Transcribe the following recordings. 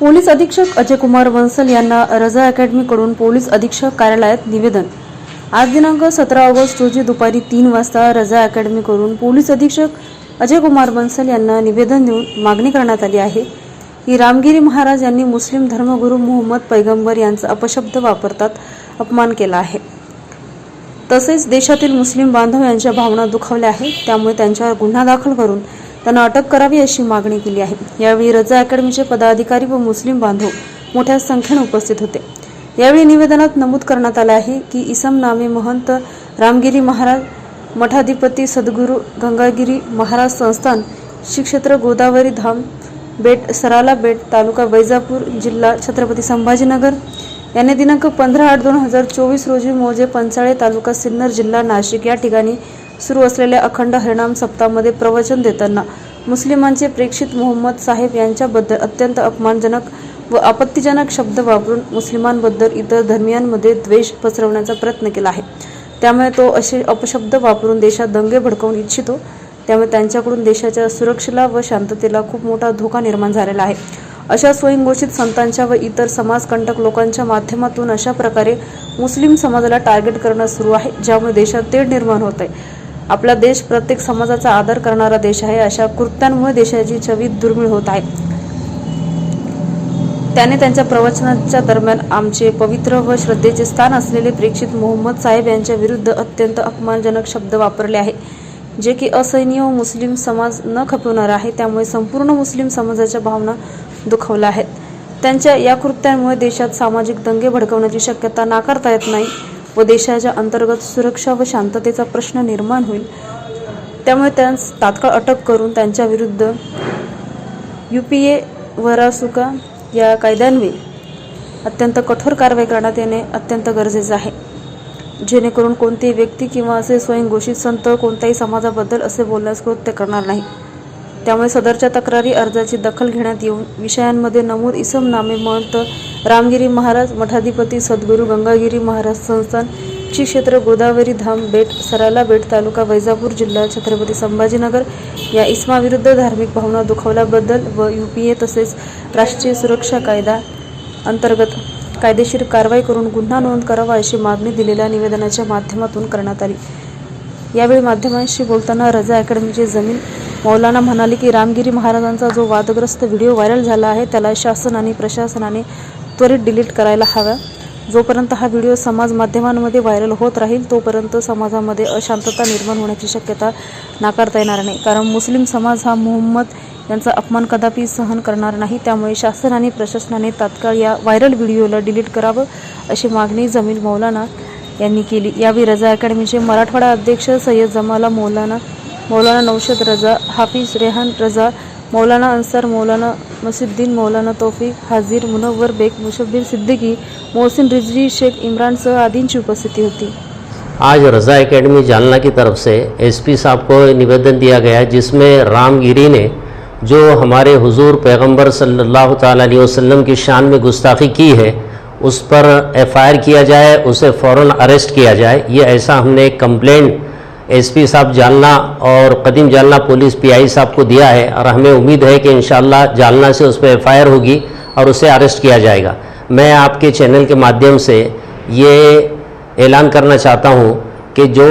Police अधीक्षक अजय कुमार बन्सल यांना रजा अकॅडमीकडून पोलीस अधीक्षक कार्यालयात निवेदन. आज दिनांक सतरा ऑगस्ट रोजी दुपारी तीन वाजता रजा अकॅडमीकडून पोलीस अधीक्षक अजय कुमार बन्सल यांना निवेदन देऊन मागणी करण्यात आली आहे. की रामगिरी महाराज यांनी मुस्लिम धर्मगुरू मोहम्मद पैगंबर यांचा अपशब्द वापरतात अपमान केला आहे. तसेच देशातील मुस्लिम बांधव यांच्या भावना दुखावल्या आहेत त्यामुळे त्यांच्यावर गुन्हा दाखल करून त्यांना अटक करावी अशी मागणी केली आहे. यावेळी रजा अकॅडमीचे पदाधिकारी व मुस्लिम बांधव मोठ्या संख्येने उपस्थित होते. यावेळी निवेदनात नमूद करण्यात आले आहे की इसम नामे महंत रामगिरी महाराज मठाधिपती सद्गुरू गंगागिरी महाराज संस्थान श्री क्षेत्र गोदावरी धाम बेट सराला बेट तालुका वैजापूर जिल्हा छत्रपती संभाजीनगर. यांनी दिनांक पंधरा आठ दोन हजार चोवीस रोजी मोजे पंचाळे तालुका सिन्नर जिल्हा नाशिक या ठिकाणी सुरू असलेल्या अखंड हरिणाम सप्ताहामध्ये प्रवचन देताना मुस्लिमांचे प्रेक्षित मोहम्मद साहेब यांच्याबद्दल अत्यंत अपमानजनक व आपत्तीजनक शब्द वापरून मुस्लिमांबद्दल इतर धर्मियांमध्ये द्वेष पसरवण्याचा प्रयत्न केला आहे. त्यामुळे तो असे अपशब्द वापरून देशात दंगे भडकवून इच्छितो. त्यामुळे त्यांच्याकडून देशाच्या सुरक्षेला व शांततेला खूप मोठा धोका निर्माण झालेला आहे. अशा स्वयंघोषित संतांच्या व इतर समाजकंटक लोकांच्या माध्यमातून अशा प्रकारे मुस्लिम समाजाला टार्गेट करणं सुरू आहे ज्यामुळे देशात तेढ निर्माण होत आहे. आपला देश प्रत्येक समाजाचा आदर करणारा देश आहे. अशा कृत्यांमुळे देशाची छवी दुर्मिळ होत आहे. त्याने त्यांच्या प्रवचनाच्या दरम्यान आमचे पवित्र व श्रद्धेचे स्थान असलेले प्रेक्षित मोहम्मद साहेब यांच्या विरुद्ध अत्यंत अपमानजनक शब्द वापरले आहे. जे की असहनीय व मुस्लिम समाज न खपवणार आहे. त्यामुळे संपूर्ण मुस्लिम समाजाच्या भावना दुखावल्या आहेत. त्यांच्या या कृत्यांमुळे देशात सामाजिक दंगे भडकवण्याची शक्यता नाकारता येत नाही. व देशाच्या अंतर्गत सुरक्षा व शांततेचा प्रश्न निर्माण होईल. त्यामुळे त्यांस तात्काळ अटक करून त्यांच्या विरुद्ध यू पी ए वरासुका या कायद्यान्वये अत्यंत कठोर कारवाई करण्यात येणे अत्यंत गरजेचे आहे. जेणेकरून कोणतीही व्यक्ती किंवा असे स्वयंघोषित संत कोणत्याही समाजाबद्दल असे बोलण्यास कृत्य करणार नाही. त्यामुळे सदरच्या तक्रारी अर्जाची दखल घेण्यात येऊन विषयांमध्ये नमूद इसम नामे महंत रामगिरी महाराज मठाधिपती सद्गुरू गंगागिरी महाराज संस्थान श्री क्षेत्र गोदावरी धाम बेट सराला बेट तालुका वैजापूर जिल्हा छत्रपती संभाजीनगर या इस्माविरुद्ध धार्मिक भावना दुखावल्याबद्दल व यू पी ए तसेच राष्ट्रीय सुरक्षा कायदा अंतर्गत कायदेशीर कारवाई करून गुन्हा नोंद करावा अशी मागणी दिलेल्या निवेदनाच्या माध्यमातून करण्यात आली. यावेळी माध्यमांशी बोलताना रजा अकॅडमीचे जमीन मौलाना म्हणाले की रामगिरी महाराजांचा जो वादग्रस्त व्हिडिओ व्हायरल झाला आहे त्याला शासन आणि प्रशासनाने त्वरित डिलीट करायला हवा. जोपर्यंत हा व्हिडिओ समाज माध्यमांमध्ये व्हायरल होत राहील तोपर्यंत समाजामध्ये अशांतता निर्माण होण्याची शक्यता नाकारता येणार नाही. कारण मुस्लिम समाज हा मोहम्मद यांचा अपमान कदापि सहन करणार नाही. त्यामुळे शासन आणि प्रशासनाने तात्काळ या व्हायरल व्हिडिओला डिलीट करावं अशी मागणी जमील मौलाना यांनी केली. यावेळी रजा अकॅडमीचे मराठवाडा अध्यक्ष सय्यद जमाला मौलाना مولانا نوشد رضا، حافظ ریحان رضا، مولانا انصر مولانا مص الدین مولانا توفیق، حاضر منور بیگ مشبر صدیقی، محسن رجوی شیخ عمران سہ آدین کی اپستتی ہوتی۔ آج رضا اکیڈمی جالنا کی طرف سے ایس پی صاحب کو نویدن دیا گیا، جس میں رام گیری نے جو ہمارے حضور پیغمبر صلی اللہ تعالیٰ علیہ وسلم کی شان میں گستاخی کی ہے، اس پر ایف آئی آر کیا جائے، اسے فوراً اریسٹ کیا جائے، یہ ایسا ہم نے ایک کمپلینٹ ایس پی صاحب جالنا اور قدیم جالنا پولیس پی آئی صاحب کو دیا ہے اور ہمیں امید ہے کہ انشاءاللہ جالنا سے اس پہ ایف آئی آر ہوگی اور اسے اریسٹ کیا جائے گا۔ میں آپ کے چینل کے مادھیم سے یہ اعلان کرنا چاہتا ہوں کہ جو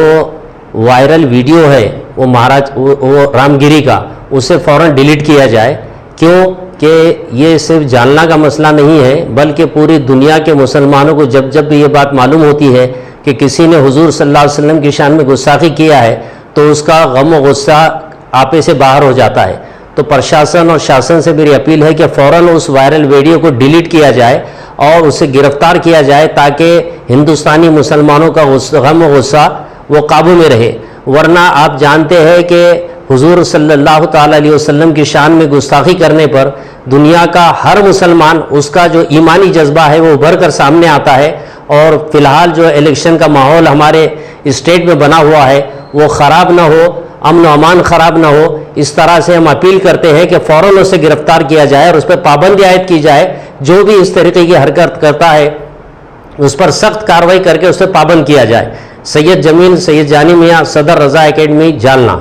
وائرل ویڈیو ہے وہ مہاراج، وہ رامگیری کا، اسے فوراً ڈیلیٹ کیا جائے۔ کیوں کہ یہ صرف جالنا کا مسئلہ نہیں ہے، بلکہ پوری دنیا کے مسلمانوں کو جب جب بھی یہ بات معلوم ہوتی ہے کہ کسی نے حضور صلی اللہ علیہ وسلم کی شان میں گستاخی کیا ہے تو اس کا غم و غصہ آپے سے باہر ہو جاتا ہے۔ تو پرشاسن اور شاسن سے میری اپیل ہے کہ فوراً اس وائرل ویڈیو کو ڈیلیٹ کیا جائے اور اسے گرفتار کیا جائے تاکہ ہندوستانی مسلمانوں کا غم و غصہ وہ قابو میں رہے۔ ورنہ آپ جانتے ہیں کہ حضور صلی اللہ تعالیٰ علیہ وسلم کی شان میں گستاخی کرنے پر دنیا کا ہر مسلمان اس کا جو ایمانی جذبہ ہے وہ ابھر کر سامنے آتا ہے اور فی الحال جو الیکشن کا ماحول ہمارے اسٹیٹ میں بنا ہوا ہے وہ خراب نہ ہو، امن و امان خراب نہ ہو، اس طرح سے ہم اپیل کرتے ہیں کہ فوراً اسے گرفتار کیا جائے اور اس پہ پابندی عائد کی جائے، جو بھی اس طریقے کی حرکت کرتا ہے اس پر سخت کاروائی کر کے اسے پابند کیا جائے۔ سید جمیل، سید جانی میاں، صدر رضا اکیڈمی، جالنا۔